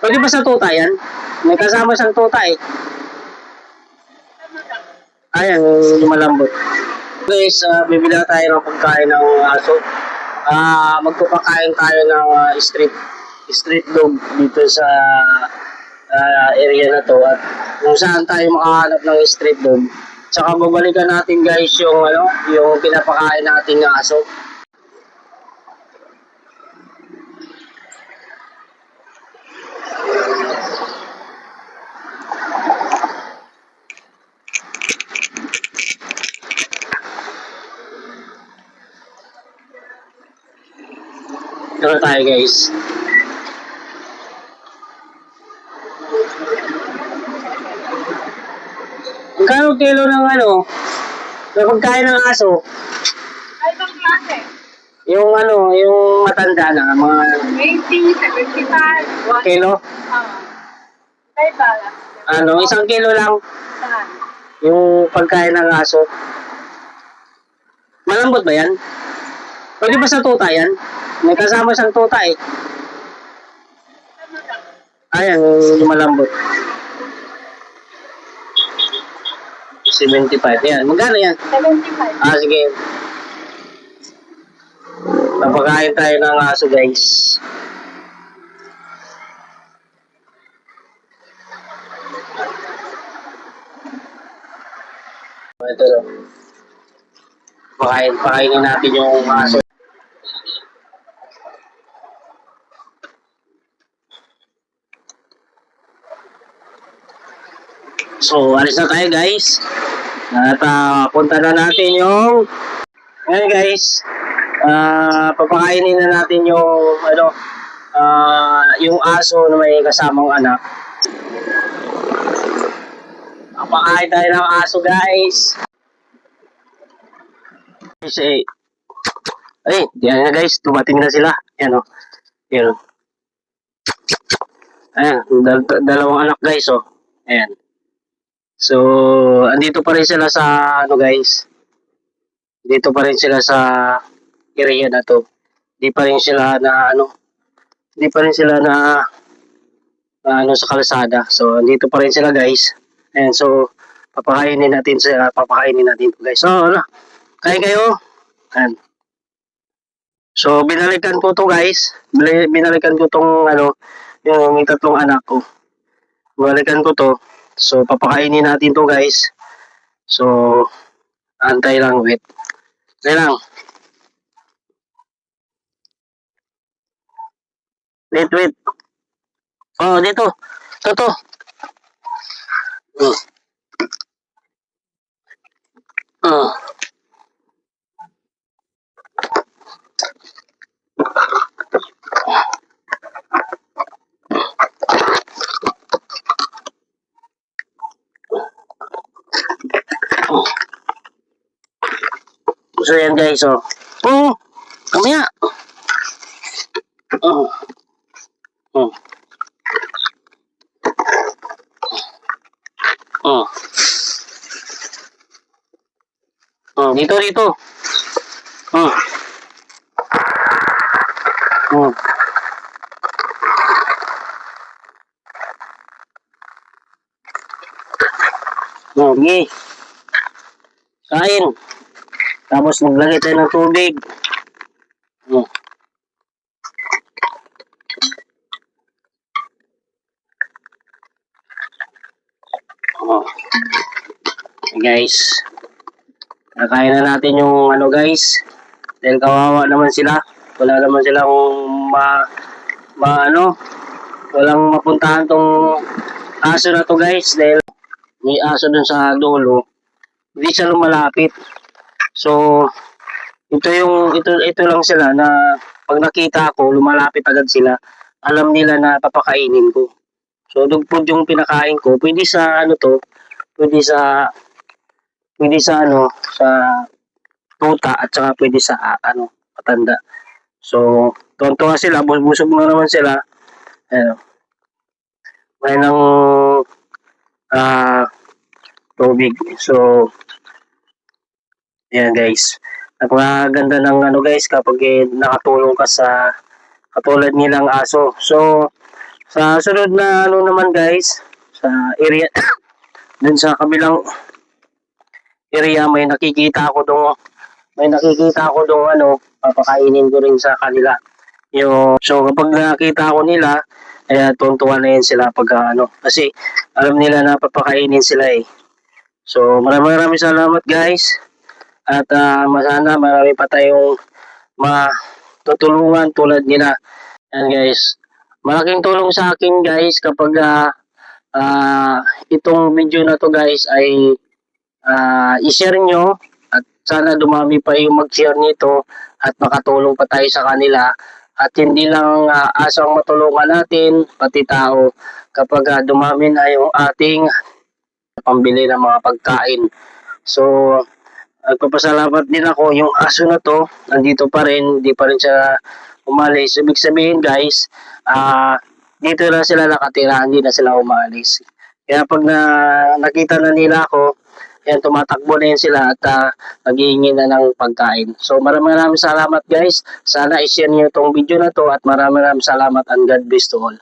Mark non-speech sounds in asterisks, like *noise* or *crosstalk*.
Pwede ba sa tuta yan? May kasama siyang tuta eh. Ayan, yung malambot. Guys, uh, bibili na tayo ng pagkain ng aso. Ah, magpapakain tayo ng ah, street street dog dito sa ah, area na to at kung saan tayo makahanap ng street dog. Tsaka babalikan natin guys yung ano, yung pinapakain natin ng aso. Ito na tayo guys. Magkano kilo ng ano? Ng pagkain ng aso? Ay, ibang klase. Yung ano, yung matanda na, mga 20, 75, 1. kilo? Ah. Ay, bala. Ano, isang kilo lang Saan? yung pagkain ng aso. Malambot ba yan? Pwede ba sa tuta yan? May kasama siyang tuta eh. Ayan, yung malambot. 75. Yan. Magkano yan? 75. Ah, sige. Napakain tayo ng aso, guys. Ito. Pakain, pakainin natin yung aso. So, alis na tayo guys. At ah, punta na natin yung ngayon guys, ah papakainin na natin yung ano ah yung aso na may kasamang anak. Papakain tayo ng aso guys. Kasi ay, yan na guys, dumating na sila. Yan o. Yan o. Ayan, dal- dalawang anak guys oh. Ayan. So, andito pa rin sila sa ano guys. Dito pa rin sila sa area na to. Di pa rin sila na ano. Di pa rin sila na, na ano sa kalsada. So, andito pa rin sila guys. And so, papakainin natin sila, papakainin natin to guys. So, ano, kain kayo. Ayan. So, binalikan ko to guys. Binalikan ko tong ano, yung may tatlong anak ko. Binalikan ko to. So, papakainin natin to guys. So, antay lang, wait. Antay lang. Wait, wait. Oh, dito. Ito, to. Hmm. So, yan guys, oh. Oh, kamaya. Oh. Oh. Oh. Oh, dito, dito. Oh. Oh. Oh, sige. Kain. Tapos maglagay tayo ng tubig. Oh. Oh. Guys. Nakain na natin yung ano guys. Dahil kawawa naman sila. Wala naman silang ma, ma ano, walang mapuntahan tong aso na to guys. Dahil may aso dun sa dulo. Hindi siya lumalapit. So, ito yung ito ito lang sila na pag nakita ko lumalapit agad sila alam nila na papakainin ko. So dugpod yung pinakain ko pwede sa ano to pwede sa pwede sa ano sa tuta at saka pwede sa ah, ano patanda so tonto sila bus- busog na naman sila. Ano may nang ah tubig. So yan guys napakaganda ng ano guys kapag eh, nakatulong ka sa katulad nilang aso. So, Sa sunod na ano naman guys, sa area, *coughs* dun sa kabilang area may nakikita ako dong may nakikita ako dong ano, papakainin ko rin sa kanila. Yung, so kapag nakita ko nila, eh, tuntuan na yun sila pag ah, ano, kasi alam nila na papakainin sila eh. So maraming maraming salamat guys. At uh, masana marami pa tayong matutulungan tulad nila. Yan guys. Malaking tulong sa akin guys kapag ah, ah, itong video na to guys ay ah, i-share nyo at sana dumami pa yung mag-share nito at makatulong pa tayo sa kanila at hindi lang ah, asang matulungan natin pati tao kapag ah, dumami na yung ating pambili ng mga pagkain. So, nagpapasalamat din ako yung aso na to, nandito pa rin, hindi pa rin siya umalis. Ibig sabihin guys, ah dito na sila nakatira, hindi na sila umalis. Kaya pag na, nakita na nila ako, yan, tumatakbo na yun sila at uh, naghihingi na ng pagkain. So maraming maraming salamat guys. Sana i-share niyo itong video na to at maraming maraming salamat and God bless to all.